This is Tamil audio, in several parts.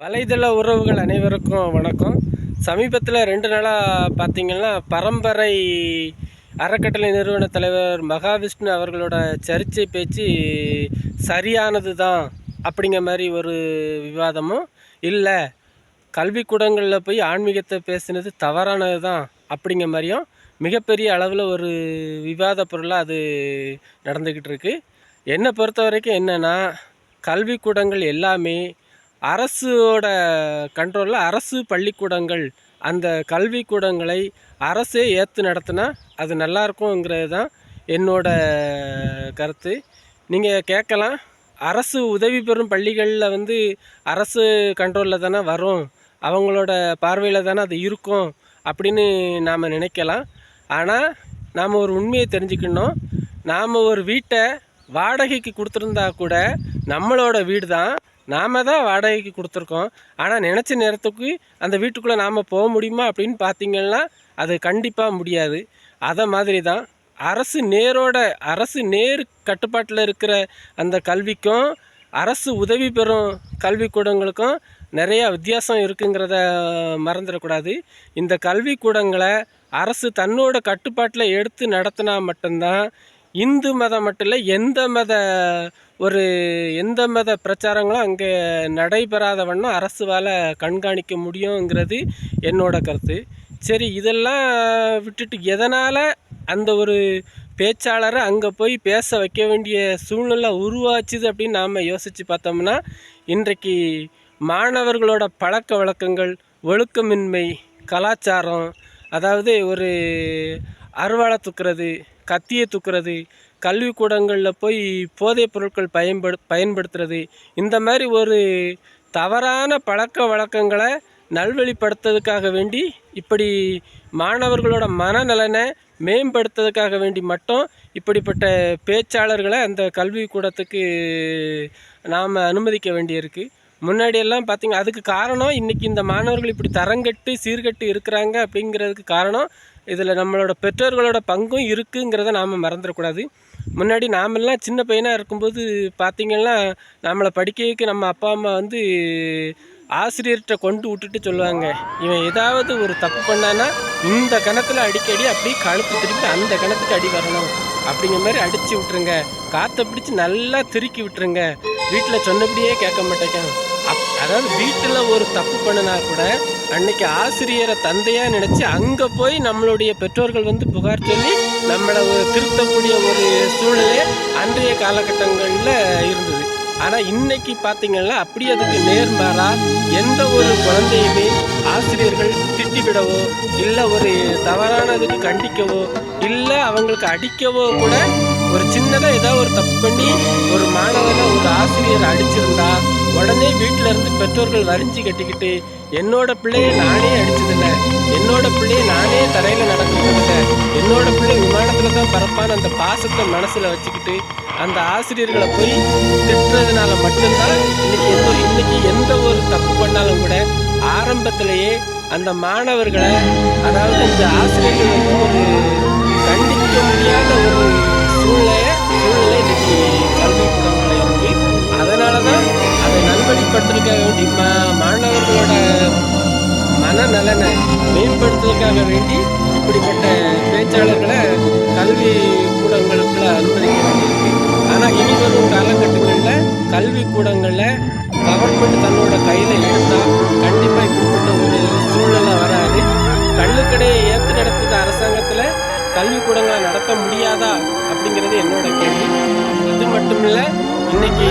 வலைதள உறவுகள் அனைவருக்கும் வணக்கம். சமீபத்தில் ரெண்டு நாளாக பார்த்தீங்கன்னா பரம்பரை அறக்கட்டளை நிறுவன தலைவர் மகாவிஷ்ணு அவர்களோட சர்ச்சை பேச்சு சரியானது தான் அப்படிங்கிற மாதிரி ஒரு விவாதமும் இல்லை. கல்விக்கூடங்களில் போய் ஆன்மீகத்தை பேசினது தவறானது தான் அப்படிங்கிற மாதிரியும் மிகப்பெரிய அளவில் ஒரு விவாத பொருளாக அது நடந்துக்கிட்டு இருக்குது என்னை பொறுத்த வரைக்கும் என்னென்னா கல்விக்கூடங்கள் எல்லாமே அரசோட கண்ட்ரோலில் அரசு பள்ளிக்கூடங்கள் அந்த கல்விக்கூடங்களை அரசே ஏற்று நடத்தினா அது நல்லாயிருக்குங்கிறது தான் என்னோட கருத்து. நீங்கள் கேட்கலாம் அரசு உதவி பெறும் பள்ளிகளில் வந்து அரசு கண்ட்ரோலில் தானே வரும் அவங்களோட பார்வையில் தானே அது இருக்கும் அப்படின்னு நாம் நினைக்கலாம். ஆனால் நாம் ஒரு உண்மையை தெரிஞ்சுக்கணும் நாம் ஒரு வீட்டை வாடகைக்கு கொடுத்துருந்தா கூட நம்மளோட வீடு தான் நாம தான் வாடகைக்கு கொடுத்துருக்கோம். ஆனால் நினச்ச நேரத்துக்கு அந்த வீட்டுக்குள்ளே நாம் போக முடியுமா அப்படின்னு பார்த்தீங்கன்னா அது கண்டிப்பாக முடியாது. அதை மாதிரி தான் அரசு நேரோட அரசு நேர் கட்டுப்பாட்டில் இருக்கிற அந்த கல்விக்கும் அரசு உதவி பெறும் கல்விக்கூடங்களுக்கும் நிறையா வித்தியாசம் இருக்குங்கிறத மறந்துடக்கூடாது. இந்த கல்விக்கூடங்களை அரசு தன்னோட கட்டுப்பாட்டில் எடுத்து நடத்தினா மட்டும்தான் இந்து மதம் மட்டும் இல்லை எந்த மத ஒரு எந்த மத பிரச்சாரங்களும் அங்கே நடைபெறாத வண்ணம் அரசுவால் கண்காணிக்க முடியுங்கிறது என்னோட கருத்து. சரி இதெல்லாம் விட்டுட்டு எதனால் அந்த ஒரு பேச்சாளரை அங்கே போய் பேச வைக்க வேண்டிய சூழ்நிலை உருவாச்சுது அப்படின்னு நாம் யோசித்து பார்த்தோம்னா இன்றைக்கு மாணவர்களோட பழக்க வழக்கங்கள் ஒழுக்கமின்மை கலாச்சாரம் அதாவது ஒரு அருவாளை துக்கிறது கத்தியை தூக்குறது கல்விக்கூடங்களில் போய் போதைப் பொருட்கள் பயன்படு பயன்படுத்துறது இந்த மாதிரி ஒரு தவறான பழக்க வழக்கங்களை நல்வழிப்படுத்துறதுக்காக வேண்டி இப்படி மாணவர்களோட மனநலனை மேம்படுத்துறதுக்காக வேண்டி மட்டும் இப்படிப்பட்ட பேச்சாளர்களை அந்த கல்விக்கூடத்துக்கு நாம் அனுமதிக்க வேண்டியிருக்கு. முன்னாடியெல்லாம் பார்த்திங்க அதுக்கு காரணம் இன்றைக்கி இந்த மாணவர்கள் இப்படி தரங்கட்டு சீர்கட்டு இருக்கிறாங்க அப்படிங்கிறதுக்கு காரணம் இதில் நம்மளோட பெற்றோர்களோட பங்கும் இருக்குங்கிறத நாம் மறந்துடக்கூடாது. முன்னாடி நாமெல்லாம் சின்ன பையனாக இருக்கும்போது பார்த்திங்கன்னா நம்மளை படிக்க வைக்க நம்ம அப்பா அம்மா வந்து ஆசிரியர்கிட்ட கொண்டு விட்டுட்டு சொல்லுவாங்க. இவன் ஏதாவது ஒரு தப்பு பண்ணானா இந்த கணத்தில் அடிக்கடி அப்படியே கழுத்து திருப்பி அந்த கணத்துக்கு அடி வரணும். அப்படிங்கிற மாதிரி அடித்து விட்டுருங்க. காற்றை பிடிச்சி நல்லா திருக்கி விட்டுருங்க. வீட்டில் சொன்னபடியே கேட்க மாட்டேங்க அதாவது வீட்டில் ஒரு தப்பு பண்ணினா கூட அன்னைக்கு ஆசிரியரை தந்தையாக நினச்சி அங்கே போய் நம்மளுடைய பெற்றோர்கள் வந்து புகார் சொல்லி நம்மளை திருத்தக்கூடிய ஒரு சூழ்நிலை அன்றைய காலகட்டங்களில் இருந்தது. ஆனால் இன்னைக்கு பார்த்தீங்கன்னா அப்படி அதுக்கு நேர்மாறாக எந்த ஒரு குழந்தையுமே ஆசிரியர்கள் திட்டிவிடவோ இல்லை ஒரு தவறானதுக்கு கண்டிக்கவோ இல்லை அவங்களுக்கு அடிக்கவோ கூட ஒரு சின்னதாக ஏதாவது ஒரு தப்பு பண்ணி ஒரு மாணவனை ஒரு ஆசிரியர் அடிச்சிருந்தா உடனே வீட்டில இருந்து பெற்றோர்கள் வரிஞ்சு கட்டிக்கிட்டு என்னோட பிள்ளையை நானே அடிச்சதில்ல. என்னோட பிள்ளையை நானே தரையில நடக்கிறதில்ல என்னோட பிள்ளை விமானத்தில் தான் பறப்பான அந்த பாசத்தை மனசில் வச்சுக்கிட்டு அந்த ஆசிரியர்களை போய் திட்டுறதுனால மட்டும்தான் இன்னைக்கு எந்த இன்னைக்கு எந்த ஒரு தப்பு பண்ணாலும் கூட ஆரம்பத்திலேயே அந்த மாணவர்களை அதாவது இந்த ஆசிரியர்கள் ஒரு கண்டிக்க முடியாத ஒரு மேம்படுத்துறதுக்காக வேண்டி மா மாணவர்களோட மனநலனை மேம்படுத்துறதுக்காக வேண்டி இப்படிப்பட்ட பேச்சாளர்களை கல்வி கூடங்களுக்குள்ள அனுமதிக்க வேண்டியிருக்கு. ஆனால் இனி வரும் காலகட்டங்களில் கல்வி கூடங்களில் கவர்மெண்ட் தன்னோட கையில் எடுத்தால் கண்டிப்பாக இப்படிப்பட்ட ஒரு சூழ்நிலை வராது. கல்லுக்கடையை ஏற்று நடத்துகிற அரசாங்கத்தில் கல்விக்கூடங்களை நடத்த முடியாதா அப்படிங்கிறது என்னோட கேள்வி. இது மட்டும் இல்லை இன்னைக்கு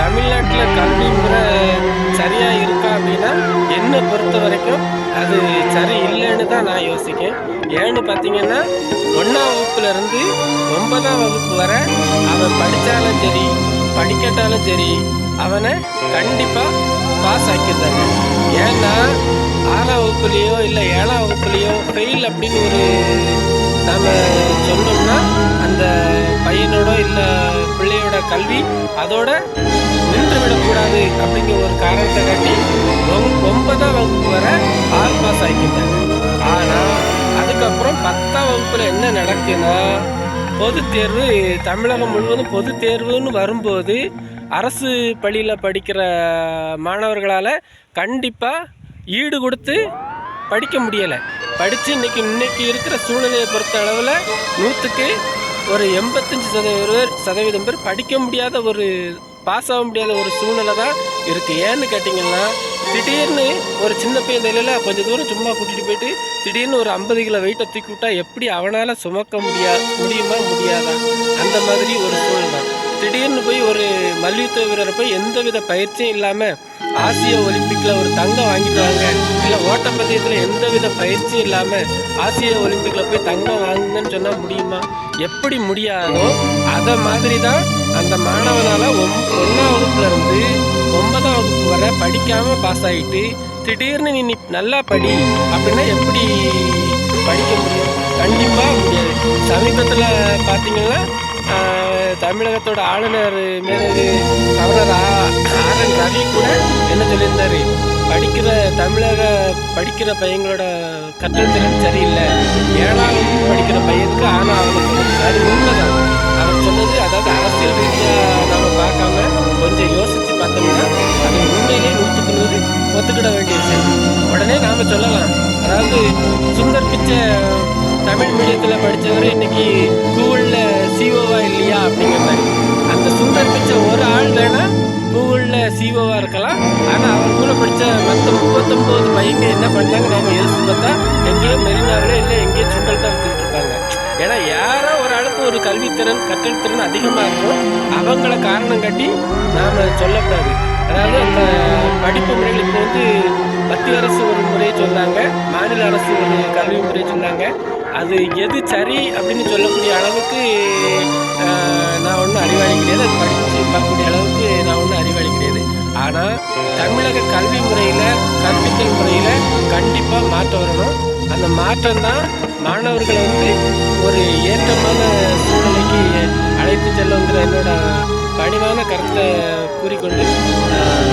தமிழ்நாட்டில் கல்வி முறை சரியாக இருக்கா அப்படின்னா என்னை பொறுத்த வரைக்கும் அது சரி இல்லைன்னு தான் நான் யோசிக்கேன் ஏன்னு பார்த்தீங்கன்னா ஒன்றாம் வகுப்புலேருந்து ஒன்பதாம் வகுப்பு வர அவன் படித்தாலும் சரி படிக்கட்டாலும் சரி அவனை கண்டிப்பாக பாஸ் ஆக்கியிருந்தாங்க ஏன்னா ஆறாம் வகுப்புலேயோ இல்லை ஏழாம் வகுப்புலேயோ ஃபெயில் அப்படின்னு ஒரு நாம் சொன்னோம்னா அந்த பையனோட இல்லை கல்வி அதோட நின்று விடக்கூடாது அப்படிங்கிற ஒரு காரணத்தை காட்டி ஒன்பதாம் வகுப்பு வரை ஆல் பாஸ் ஆக்கிட்டாங்க ஆனால் அதுக்கப்புறம் பத்தாம் வகுப்பில் என்ன நடக்குன்னா பொதுத் தேர்வு தமிழகம் முழுவதும் பொதுத் தேர்வுன்னு வரும்போது அரசு பள்ளியில் படிக்கிற மாணவர்களால் கண்டிப்பாக ஈடு கொடுத்து படிக்க முடியலை. படித்து இன்னைக்கு இன்றைக்கி இருக்கிற சூழ்நிலையை பொறுத்த அளவில் நூற்றுக்கு ஒரு எண்பத்தஞ்சு சதவீதம் பேர் சதவீதம் பேர் படிக்க முடியாத ஒரு பாஸ் ஆக முடியாத ஒரு சூழ்நிலை தான் இருக்குது ஏன்னு கேட்டிங்கன்னா திடீர்னு ஒரு சின்ன பையன் நிலையில் கொஞ்சம் தூரம் சும்மா கூட்டிகிட்டு போயிட்டு திடீர்னு ஒரு ஐம்பது கிலோ வெயிட்டை தூக்கி விட்டா எப்படி அவனால் சுமக்க முடியா முடியுமா முடியாதா? அந்த மாதிரி ஒரு சூழ்நிலை. திடீர்னு போய் ஒரு மல்யுத்த வீரரை போய் எந்தவித பயிற்சியும் இல்லாமல் ஆசிய ஒலிம்பிக்கில் ஒரு தங்கம் வாங்கிட்டு வாங்க இல்லை ஓட்டப்பந்தயத்தில் எந்தவித பயிற்சியும் இல்லாமல் ஆசிய ஒலிம்பிக்கில் போய் தங்கம் வாங்குங்கன்னு சொன்னால் முடியுமா? எப்படி முடியாதோ அதை மாதிரி தான் அந்த மாணவனால் ஒம் ஒன்றாம் வகுப்புலேருந்து ஒன்பதாம் வகுப்பு வரை படிக்காமல் பாஸ் ஆகிட்டு திடீர்னு நீ நல்லா படி அப்படின்னா எப்படி படிக்க முடியும்? கண்டிப்பாக முடியாது. சமீபத்தில் பார்த்தீங்கன்னா தமிழகத்தோட ஆளுநர் மேலது கவர்னர் ஆ- ஆர் என் ரவி கூட என்ன சொல்லியிருந்தார்? படிக்கிற தமிழக படிக்கிற பையங்களோட கற்றல் திறன் சரியில்லை. ஏழாவது படிக்கிற பையனுக்கு ஆனால் அவனுக்கு அது உண்மைதான். அவர் சொன்னது அதாவது அரசியல் ரீதியாக நாம் பார்க்காம கொஞ்சம் யோசித்து பார்த்தோம்னா அது உண்மையிலே நூற்றுக்கு நூறு ஒத்துக்கிட வேண்டிய விஷயம் உடனே நாம் சொல்லலாம். அதாவது சுந்தர் பிச்சை தமிழ் மீடியத்தில் படித்தவர் இன்னைக்கு கூகுளில் அப்படிங்கிற மாதிரி அந்த சுந்தர் பிச்சை ஒரு ஆள் வேணா கூகுளில் சிஓவாக இருக்கலாம். ஆனால் அவங்க கூட படித்த மற்ற முப்பத்தொம்போது பையங்க என்ன பண்ணாங்க நாங்கள் யோசிச்சு பார்த்தா எங்கேயோ மெரினாவில் இல்லை எங்கேயோ சுண்டல் தான் வித்துக்கிட்டு இருப்பாங்க. ஏன்னா யாரோ ஒரு ஆளுக்கு ஒரு கல்வித்திறன் கற்றல் திறன் அதிகமாக இருக்கும். அவங்கள காரணம் காட்டி நாம் சொல்லக்கூடாது. அதாவது அந்த படிப்பு முறைகள் இப்போ வந்து மத்திய அரசு ஒரு முறையை சொன்னாங்க மாநில அரசு ஒரு கல்வி முறையை சொன்னாங்க. அது எது சரி அப்படின்னு சொல்லக்கூடிய அளவுக்கு நான் ஒன்றும் அறிவாளி கிடையாது. அது படித்து பார்க்கக்கூடிய அளவுக்கு நான் ஒன்றும் அறிவாளி கிடையாது. ஆனால் தமிழக கல்வி முறையில் கற்பித்தல் முறையில் கண்டிப்பாக மாற்றம் வரணும். அந்த மாற்றம் தான் மாணவர்களை வந்து ஒரு ஏற்றமான சூழ்நிலைக்கு அழைத்து செல்லுங்கிற என்னோட பணிவான கருத்தை கூறிக்கொண்டு ஆஹ்,